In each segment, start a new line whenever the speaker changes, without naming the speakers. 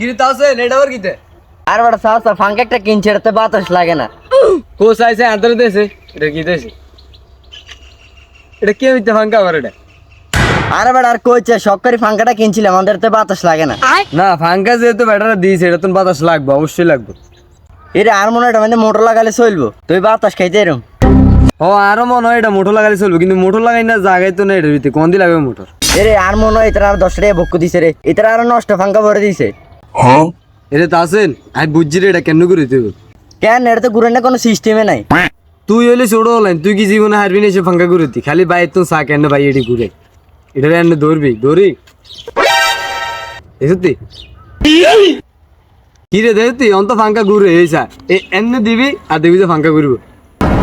কিরে তাছে এটা কিতে
আর বড় সাহসা ফাঙ্কা একটা কিনছে এটাতে বাতাস লাগে না।
আন্তর এটা কি দেছে এটা কে মিথ্যা ফাঙ্কা আবার এটা?
আর বড় আর কইছে ফাঙ্কাটা কিনছিলাম আমাদের তো বাতাস লাগে না।
না ফাঙ্কা যেহেতু ব্যাটারা দিয়েছে এটা তো বাতাস লাগবে অবশ্যই লাগবে।
এরে আর মনে হয় এটা মানে মোটর লাগালে চলবো। তুই বাতাস খাইতে এরম।
ও আরও মনে হয় এটা মোটর লাগালে চলবে কিন্তু মোটর লাগাই না জায়গায় তো না কোন দিয়ে লাগবে মোটর?
এরে আর মনে হয় এটার আর দশ টাকা দিছে রে। এটার আর নষ্ট ফাঙ্কা ভরে দিছে।
এটা তো আছেন আমি বুঝছি রে এটা কেন করে তুই
কেন এটা তো ঘুরে না কোনো সিস্টেমে নাই।
তুই হলে ছোট হলেন তুই কি জীবনে হারবি না এসে ফাঙ্কা ঘুরে তুই খালি বাইর তো চা কেন ভাই এটি ঘুরে? এটা এনে ধরবি ধরি। সত্যি? কি রে দেখ তুই অন্ত ফাঙ্কা ঘুরে এই চা। এনে দিবি আর দেখবি যে ফাঙ্কা ঘুরবো।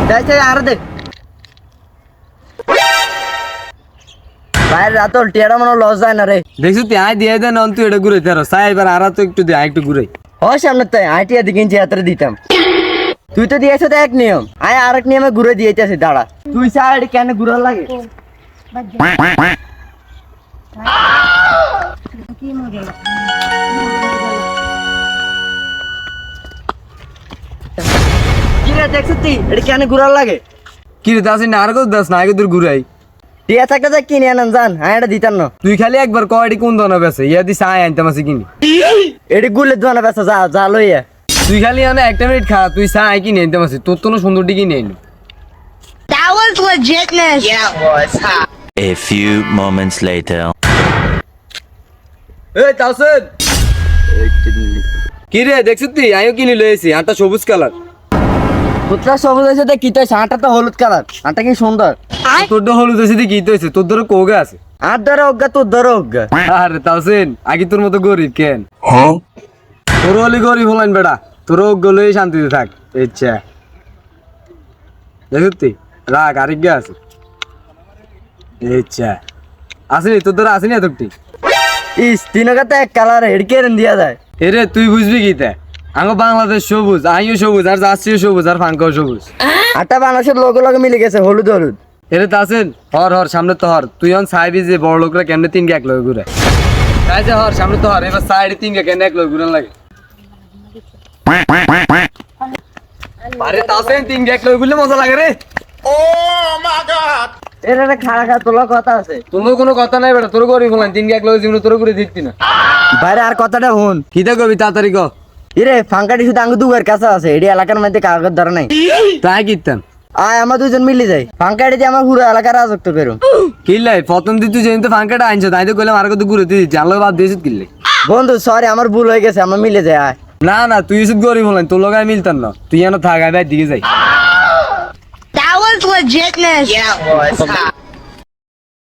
যাই আর দেখ বাইরে রাত টিয়াটা মনে লস যায় না রে।
দেখছি তুই আয় দিয়ে দেন অন্ত এটা ঘুরে তার এবার আর তো একটু দে আর একটু ঘুরে
হয় সামনে তাই আইটিয়া দিকে ইঞ্চি হাতে দিতাম। তুই তো দিয়েছ তো এক নিয়ম। আয় আরেক নিয়মে ঘুরে দিয়েছি দাঁড়া। তুই সাইড কেন ঘুরে লাগে? কি রে দেখছ তুই এটা কেন ঘুরার লাগে?
কি রে দাস না আর কত দাস না আগে তোর ঘুরাই।
টিয়া থাকতে যা কিনে আনেন জান হ্যাঁ এটা দিতাম না।
তুই খালি একবার কয় এটি কোন ধরনের বেছে ইয়া দিস আয় আনতে মাসে কিনি।
এটি গুলে দোয়ানা বেসা যা যা লইয়া।
তুই খালি আনে একটা মিনিট খা তুই চা আয় কিনে আনতে মাসে। তোর তো সুন্দরটি কিনে আনি
That was legitness.
A few moments later.
এই তাসেন কি রে দেখছিস তুই আমিও কিনে লয়েছি আটা সবুজ কালার।
পুত্রা সবুজ হয়েছে দেখ কি তো আটা তো হলুদ কালার। আটা কি সুন্দর?
তোর তো হলুদ হয়েছে কি হয়েছে তোর ধরো কোগে আছে।
আর ধরো অজ্ঞা তোর ধরো অজ্ঞা
আরে তাসেন আগে তোর মতো গরিব কেন? তোর হলি গরিব হলেন বেটা তোর গলেই শান্তিতে থাক। ইচ্ছা। দেখছিস তুই রাগ আরেক গে আছে। ইচ্ছা। আসেনি তোর ধরো আসেনি এতটি
ইস তিন তো এক কালার হেডকে দিয়া যায়।
এরে তুই বুঝবি কি তে? আঙ্গ বাংলাদেশ সবুজ আইও সবুজ আর যাচ্ছিও সবুজ আর ফাঙ্কাও সবুজ।
আটটা মানুষের লোক লোক মিলে গেছে হলুদ হলুদ।
এরে তাছেন হর হর সামনে তো হর। তুই অন সাইবি যে বড় লোকরা কেমনে তিন এক লগে ঘুরে? তাই যে হর সামনে তো হর। এবার সাইডে তিন কেন এক লগে ঘুরে লাগে? আরে তাছেন তিন এক লগে ঘুরলে মজা লাগে রে।
ও মাই গড এর একটা খাড়া খাড়া তোলা কথা আছে।
তোর কোনো কথা নাই বেটা তোর গরিব হলেন তিন এক লগে জীবনে তোর করে দিতি না।
বাইরে আর কথাটা হুন।
কিতা কবি তাড়াতাড়ি ক?
ইরে ফাঙ্কাটি শুধু আঙ্গু দুগার কাছে আছে এটি এলাকার মধ্যে কাগজ ধরা নাই।
তাই কিতাম
আয় আমরা দুজন মিলে যাই। ফাঙ্কাটি দিয়ে আমার পুরো এলাকার রাজত্ব করো।
কিল্লাই প্রথম দিন তুই যেদিন তো ফাঙ্কাটা আনছো তাই তো কইলাম আর কত ঘুরে দিচ্ছি আল্লাহ বাদ দিয়েছিস কিল্লে
বন্ধু সরি আমার ভুল হয়ে গেছে আমরা মিলে যাই আয়।
না না তুই এসব গরিব হলেন তোর লগায় মিলতাম না। তুই যেন থাক আমি দিকে যাই।
That was legitness.